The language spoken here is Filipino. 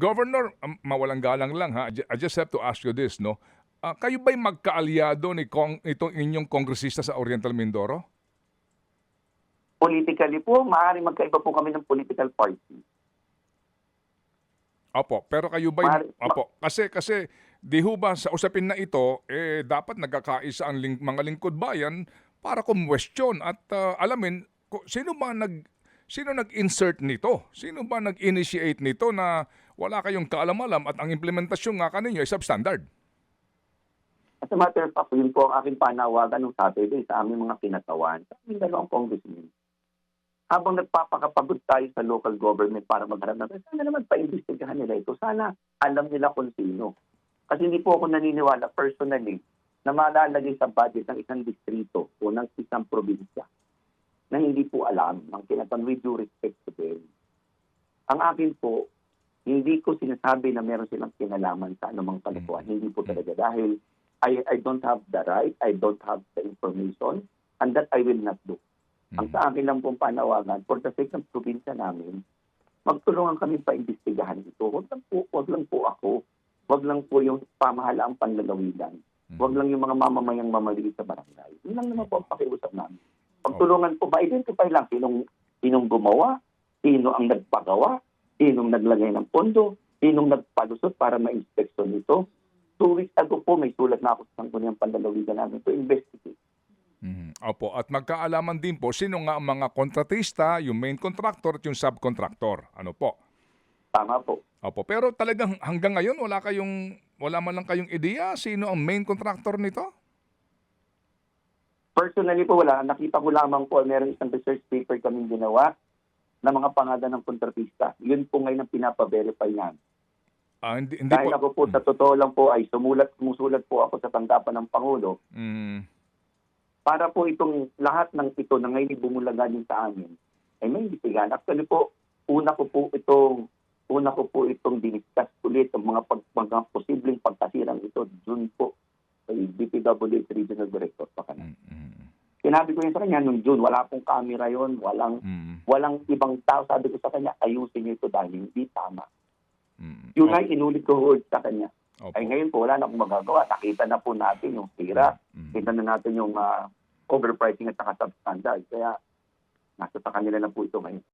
Governor, um, mawalang galang lang ha. I ju- I just have to ask you this, no? Ah, kayo ba'y magkaalyado ni Kong, itong inyong kongresista sa Oriental Mindoro? Politically po, maaaring magkaiba po kami ng political party. Opo, pero kayo ba'y... Mari- ma- Opo, kasi, kasi, di ho ba sa usapin na ito, eh, dapat nagkakaisa ang ling- mga lingkod bayan para kumwestiyon at ah, alamin sino ba nag sino nag-insert nito? Sino ba nag-initiate nito na wala kayong kaalam-alam at ang implementasyon nga kaninyo ay substandard? As a matter of fact, yun po ang aking panawagan ng Saturday sa aming mga kinatawan, sa aming dalawang congressmen. Habang nagpapakapagod tayo sa local government para magharap na, sana naman paimbestigahan nila ito. Sana alam nila kung sino. Kasi hindi po ako naniniwala personally na malalagay sa budget ng isang distrito o ng isang probinsya na hindi po alam ng kinatan with due respect to them. Ang akin po, hindi ko sinasabi na meron silang kinalaman sa anumang kalokohan. Hindi po talaga. Dahil I, I don't have the right, I don't have the information, and that I will not do. Ang sa akin lang pong panawagan, for the sake ng probinsya namin, magtulungan kami pa-imbestigahan ito. Huwag lang po, wag lang po ako. Huwag lang po yung pamahalaang panlalawigan. Huwag lang yung mga mamamayang mamaliit sa barangay. Yun lang naman po ang pakiusap namin. Pagtulungan po, ma-identify lang sinong, sinong gumawa, sino ang nagpagawa, sinong naglagay ng pondo, sinong nagpalusot para ma-inspeksyon ito. Two weeks ago po, may sulat na ako sa sangkuniang panlalawigan namin to investigate. Mhm. Opo, at magkaalaman din po sino nga ang mga kontratista, yung main contractor at yung subcontractor. Ano po? Tama po. Opo, pero talagang hanggang ngayon wala kayong wala man lang kayong ideya sino ang main contractor nito? Personally po, wala. Nakita ko lamang po, meron isang research paper kaming ginawa na mga pangalan ng kontratista. Yun po ngayon ang pinapa-verify namin. Ah, hindi, hindi Dahil po. ako po, sa totoo lang po, ay sumulat, sumusulat po ako sa tanggapan ng Pangulo Mm, para po itong lahat ng ito na ngayon bumulaganin sa amin ay may imbestigahan. Actually po, una ko po itong una ko po itong diniscuss ulit ang mga, pag, mga posibleng pagkasirang ito dun po kay DPWH Regional Director pa mm, mm, Sinabi ko yun sa kanya nung June, wala pong camera yon, walang mm, walang ibang tao. Sabi ko sa kanya, ayusin niyo ito dahil hindi tama. mm. Yun Opo, ay inulit ko ulit sa kanya. opo. Ay ngayon po, wala na akong magagawa. Nakita na po natin yung tira. Mm, Kita na natin yung ah, overpricing at saka substandard. Kaya nasa sa kanila na po ito ngayon.